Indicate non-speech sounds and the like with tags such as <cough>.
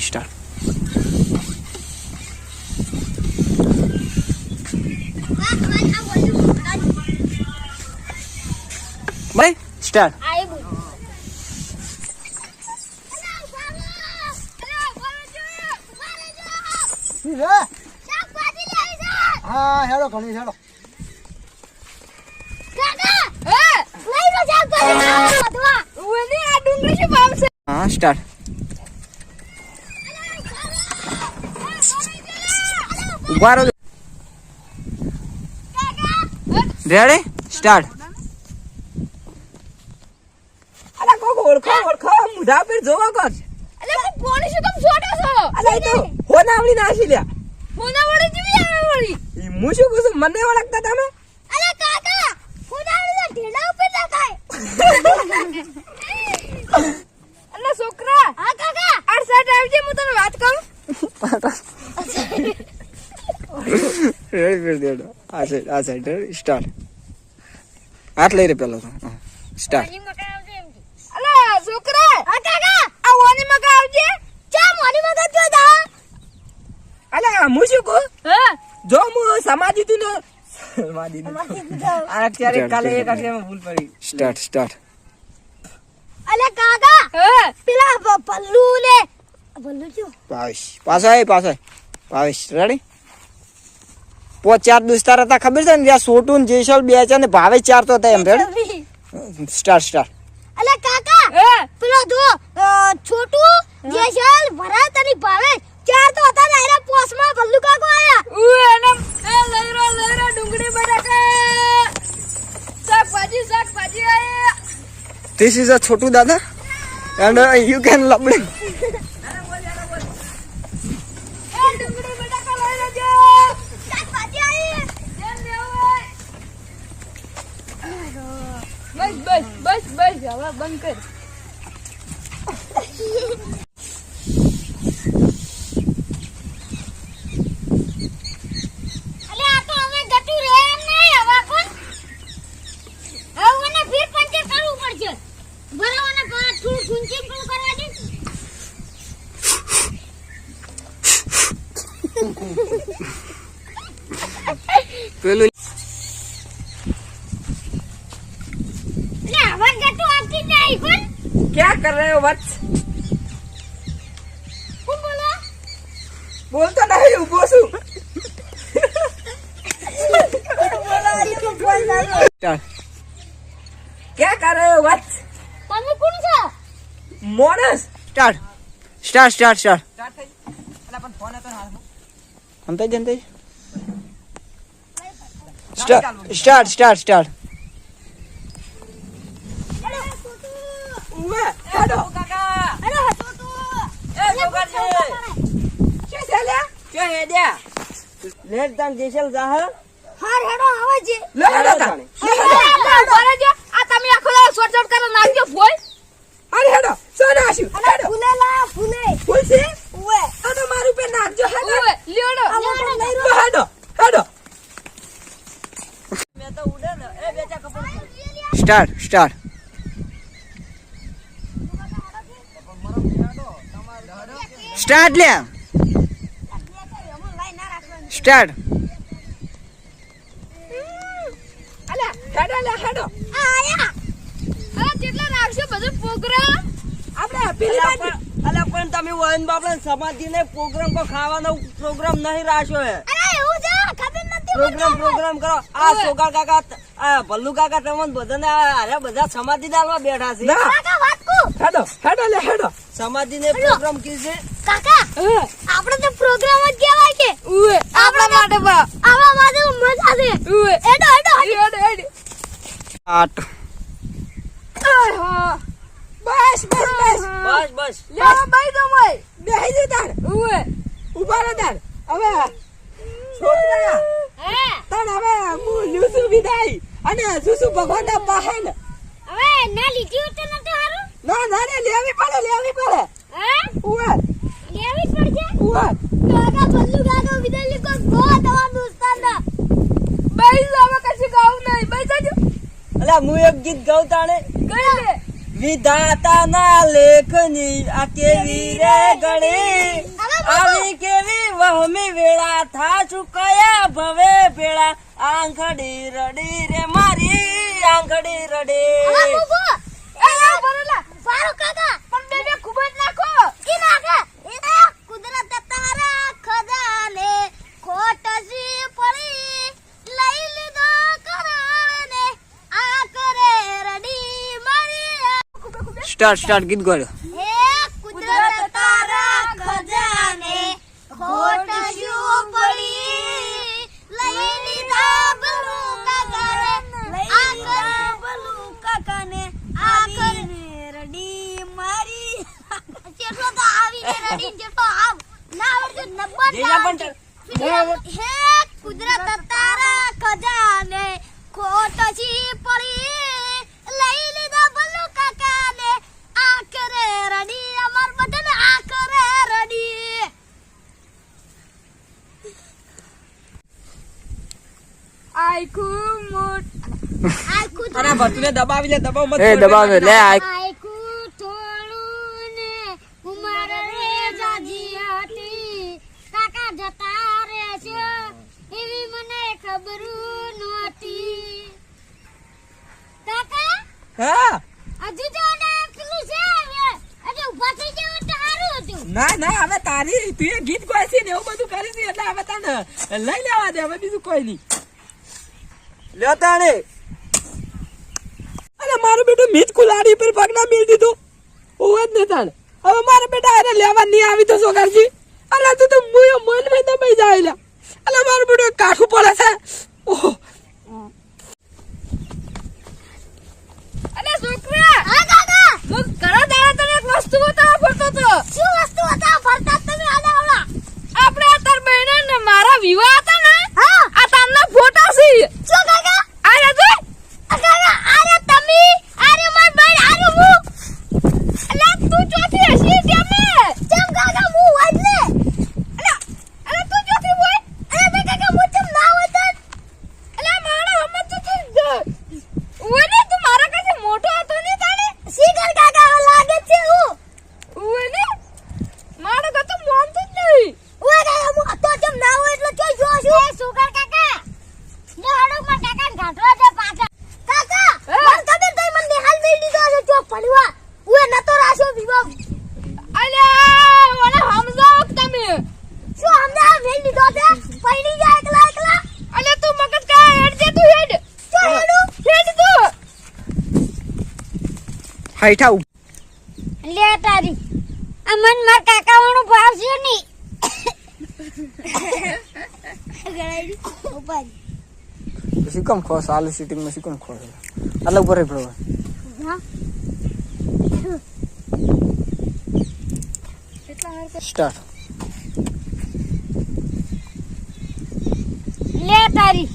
Start ભાઈ start હા હેડો ઘણી હેડો હા સ્ટાર્ટ ઊભા રહો રેડી? સ્ટાર્ટ. અલા કોક ઓળખો ઓળખો. મુઢા પર જોવો કોક. અલા એ તો હોનાવળી નાસી લ્યા. ઈ હું શું કહું છું? મને ઓળખતા તમે? <laughs> છોકરા. આ સાઈડ આવજે હું તને વાત કરું. રેડી ફેર દેડો આ સાઈડ આ સાઈડ સ્ટાર હાથ લઈ રે પેલો તો. સ્ટાર્ટ અલા છોકરા! આ ઓની મગા આવજે. અલા હું શું કહું હા? જો હું સમાધિ તું સમાધિ આ અત્યારે કાલે એક અઠવાડિયામાં ભૂલ પડી. સ્ટાર્ટ સ્ટાર્ટ હા? પેલા પલ્લુ ને પલ્લુ આય પાછો આય. ભાવેશ રેડી પોચ ચાર દોસ્તાર હતા ખબર છે ને? જ્યાં સોટું ને જેસલ બે છે ને ભાવે ચાર તો હતા એમ ભેડ સ્ટાર સ્ટાર. અલે કાકા હા પેલો જો અ, છોટુ જેસલ ભરત અને ભાવે ચાર તો હતા ને એના પોસમાં ભલ્લુ કાકો આયા. ઉ એને એ લઈરો લઈરો ડુંગળી બટાકા. શાકભાજી શાકભાજી આયા. This is a Chotu Dada, and uh, you can lubling. એ ડુંગળી બટાકા લઈ લેજો શાકભાજી આઈ જેમ લેવું હોય. બસ બસ બસ બસ હવે બંધ કર. અલે આ તો હવે ગટુ રે એમ નહીં હવે કોણ હવે મને ફીર પંચર કરવું પડશે ભરાવાના પર થોડું ગુંચી પણ કરવા દે પેલું અલે હવે ગટુ આવતી નહીં કોણ ક્યાં કર રહ્યો વત્સ કોણ બોલો બોલતો નહીં ઊભો છું start. ક્યાં કર રહ્યો વત્સ તમે કોણ છો મોણસ Start. Start, start, start. Start થઈ અલા પણ ફોન હતો ને હાથમાં. અંતે જ અંતે જ. Start, start, start, start. ઉવે હેડો કાકા અરે છોટુ એ છોકરી શું છે લ્યા ક્યાં હેડ્યા લેટ તાન જેસલ જાહ હાર હેડો આવે છે લે હેડો તાન લે હેડો બરાબર છે આ તમે આખો શોર્ટ કરો નાખજો ફોય અરે હેડો સોના આશુ હેડો ફૂલે લાયા ફૂલે ફૂલ છે ઉવે આ તો મારું પે નાખજો હેડો લઈ તો હેડો હેડો મેં તો ઉડે ને એ બેચા કપડ Start, start. લે સ્ટાર્ટ હેડો લે. હેડો આયા અરે કેટલા રાખશો બધું પ્રોગ્રામ આપણે પેલી બાજુ અલા પણ તમે વન બાપડા સમાધિ ને પ્રોગ્રામ કો ખાવાનો પ્રોગ્રામ નહીં રાખ્યો હે. અરે એવું છે ખબર નથી પ્રોગ્રામ પ્રોગ્રામ કરો. આ સોગા કાકા આ ભલ્લુ કાકા તમને બધાને અરે બધા સમાધિ ડાલવા બેઠા છે. ના. કાકા વાત કો હેડો હેડો લે હેડો. સમાધિ ને પ્રોગ્રામ કી છે. કાકા આપણે તો પ્રોગ્રામ જ કહેવાય કે ઉએ આપણા માટે બા આવા માટે મજા છે. ઉએ એડો એડો એડો હેડ સ્ટાર્ટ બસ બસ બસ. બસ બસ. લ્યો બાઈ દો મય બેહી જા તાર. ઉએ ઊભા રહો તાર. હવે છોકરા હે. તાર હવે હું લ્યુસુ વિદાય અને સુસુ ભગવાનના પાહન. હવે ના લીધી હોત તો હારું? ના ના લેવી પડે લેવી પડે. હે? ઉવે. લેવી જ કાકા બલ્લુ કાકા વિદલી કો બહુ તમારા દોસ્તાના બાઈ દો હવે કશું નહીં બાઈ જાજો અલા હું એક ગીત ગાઉં તાણે? લેખની આ કેવી રે ગણી? આવી કેવી વહમી વેળા? થા ચૂકયા ભવે ભેળા? આંખડી રડી રે મારી આંખડી હવે રડી એ સારું કાકા પણ બે બે ખૂબ જ નાખો કી નાખે એ તો કુદરત તારા ખજાને ખોટ સી પડી લઈ લીધો કરાને આ કરે રડી મારી સ્ટાર્ટ સ્ટાર્ટ ગીત ગોળ્યો કુદરત તારા ખજાને ખોટ પડી લઈ લીધા બલુ કાકાને આ કરે બલુ કાકાને આ કરે રડી મારી જેટલો તો આવીને રડી જેટલો આવ ના આવડતું નબ્બત જેટલા પણ પણ હે કુદરત તારા ખજાને ખોટ છી પડી લઈ લીધા બલ્લુ કાકાને આ કરે રડી અમાર બધાને આ કરે રડી આખું મોટ અરે દબાવી લે દબાવ મત એ દબાવે લે આખું થોડું ને ઉમર રે જાજી હતી. કાકા જતા રહે છે એવી મને ખબર નહોતી. કાકા? હા. હજુ તો ને પેલું છે હવે. હજુ ઊભા થઈ જાવ તો સારું હતું. ના ના હવે તારી તું એ ગીત ગાય છે ને એવું બધું કરી છે એટલે હવે તને લઈ લેવા દે હવે બીજું કોઈ નહીં. લ્યો તાણે અરે મારું બેટો મીત કુલાડી પર પગના મેળ દીધું. ઓવા જ ને તાણ. હવે મારા બેટા અરે લેવા આવી તો સોગારજી. અરે તું તો મુયો મન મેં દબાઈ જાય મારો બેટો કાઠું પડે છે. ઓહો અરે છોકરા હા કાકા હું ઘણા દાડા તને એક વસ્તુ બતાવવા ફરતો તો શું વસ્તુ હતા ફરતા તમે આડાવડા આપણે આ તાર બહેને ને મારા વિવાહ હતા ને હા આ તારના ફોટા છે શું કાકા આ રે જો આ કાકા આરે તમે આરે માર ભાઈ આરે હું અલા તું ચોથી હસી તેમને ચમ કાકા હું વાજલે અલા અલા તું ચોથી હોય અરે બે કાકા હું ચમ ના હોત અલા મારા હમત તું તું ઓને તું મારા કાছে મોટો હતો ને તાણે શીકર કાકા લાગે છે હું ઓને મારા કાતો મોનતો જ નહીં ઓય કાકા હું તો ચમ ના હોય એટલે ચોઈ જો છું એ સુગર કાકા ને હડો માં કાકા ઘાટો છે પાછા કાકા હા. મન કદે તઈ મને નિહાલ મેલ દીધો છે ચો પડવા ઓય નતો રાશો વિવો અલા ઓને સમજાવો કે તમે શું હમણાં મેલ દીધો છે પડી જાય એકલા એકલા. અલે તું મગજ કા હેડ જે તું હેડ. ચો હેડું? હેડ તું. હાઈઠા ઉભ. લે તારી. આ મન માર કાકા વાળો ભાવ છે ની. ગળાઈ ઉપર શું કામ ખોસ આલુ સિટિંગમાં શું કામ ખોસ અલગ પર પડો હા. સ્ટાર્ટ લે તારી